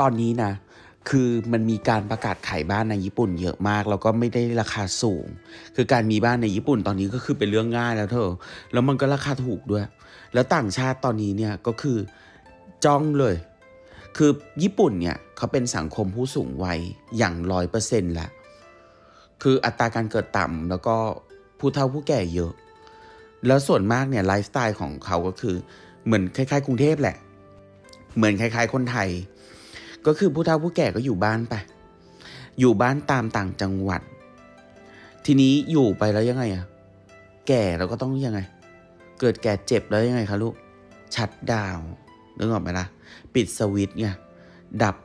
ตอนนี้นะคือมันมีการประกาศขายบ้านในญี่ปุ่นเยอะมาก แล้วก็ไม่ได้ราคาสูง คือการมีบ้านในญี่ปุ่นตอนนี้ก็คือเป็นเรื่องง่ายแล้วเธอ แล้วมันก็ราคาถูกด้วย แล้วต่างชาติตอนนี้เนี่ยก็คือจ้องเลย คือญี่ปุ่นเนี่ยเขาเป็นสังคมผู้สูงวัยอย่างร้อยเปอร์เซ็นต์ละคืออัตราการเกิดต่ำแล้วก็ผู้เฒ่าผู้แก่เยอะ แล้วส่วนมากเนี่ยไลฟ์สไตล์ของเขาก็คือเหมือนคล้ายๆ กรุงเทพแหละ เหมือนคล้าย ๆ คนไทย ก็คือผู้เฒ่าผู้แก่ก็อยู่บ้านไปอยู่บ้านตามต่างจังหวัด ทีนี้อยู่ไปแล้วยังไงอะแก่เราก็ต้องยังไง เกิดแก่เจ็บแล้วยังไงคะลูกชัดดาวน์นึกออกไหมล่ะ ปิดสวิตช์ไงดับ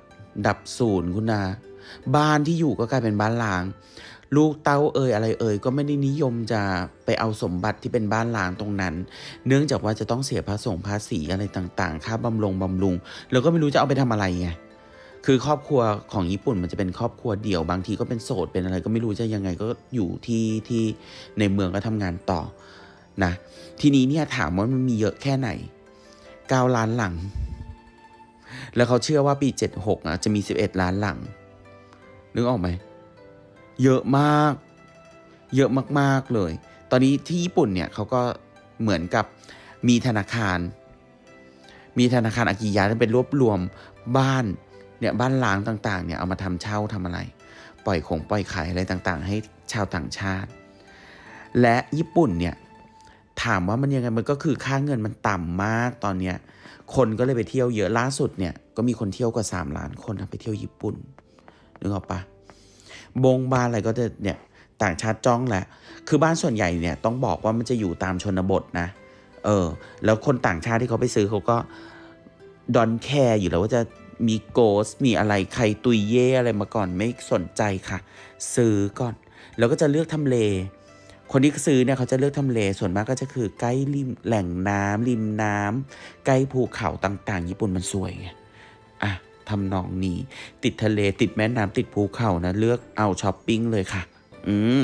ดับศูนย์คุณนาบ้านที่อยู่ก็กลายเป็นบ้านล้าง ลูกเต้าเอ่ยอะไรเอ่ยก็ไม่ได้นิยมจะไปเอาสมบัติที่เป็นบ้านล้างตรงนั้น เนื่องจากว่าจะต้องเสียภาษีภาษีอะไรต่างๆ ค่าบำรงบำรุง แล้วก็ไม่รู้จะเอาไปทำอะไรไง คือครอบครัวของญี่ปุ่นมันจะเป็นครอบครัวเดี่ยวบางทีก็เป็นโสดเป็นอะไรก็ไม่รู้จะยังไงก็อยู่ที่ที่ในเมืองก็ทำงานต่อนะทีนี้เนี่ยถามว่ามันมีเยอะแค่ไหน9ล้านหลัง แล้วเขาเชื่อว่าปี76อะจะมี11ล้านหลังนึกออกไหมเยอะมาก เยอะมากๆเลย ตอนนี้ที่ญี่ปุ่นเนี่ยเขาก็เหมือนกับมีธนาคาร มีธนาคารอากิยะที่เป็นรวบรวมบ้าน เนี่ยบ้านล้างต่างๆเนี่ยเอามาทำเช่าทำอะไร ปล่อยของปล่อยขายอะไรต่างๆ ให้ชาวต่างชาติ และญี่ปุ่นเนี่ยถามว่ามันยังไงมันก็คือค่าเงินมันต่ำมากตอนเนี้ยคนก็เลยไปเที่ยวเยอะล่าสุดเนี่ยก็มีคนเที่ยวกว่า 3 ล้านคนนะไปเที่ยวญี่ปุ่นนึกออกปะบงบ้านอะไรก็จะเนี่ยต่างชาติจ้องแหละ คือบ้านส่วนใหญ่เนี่ยต้องบอกว่ามันจะอยู่ตามชนบทนะ เออ แล้วคนต่างชาติที่เขาไปซื้อเขาก็ดอนแคร์อยู่แล้วว่าจะ มีโกสมีอะไรใครตุยเย่อะไรมาก่อนไม่สนใจค่ะ ซื้อก่อน แล้วก็จะเลือกทำเล คนที่ซื้อเนี่ยเขาจะเลือกทำเลส่วนมากก็จะคือใกล้ริมแหล่งน้ำริมน้ำใกล้ภูเขาต่างๆ ญี่ปุ่นมันสวยไงอะทำนองนี้ ติดทะเลติดแม่น้ำติดภูเขานะ เลือกเอาช้อปปิ้งเลยค่ะ อืม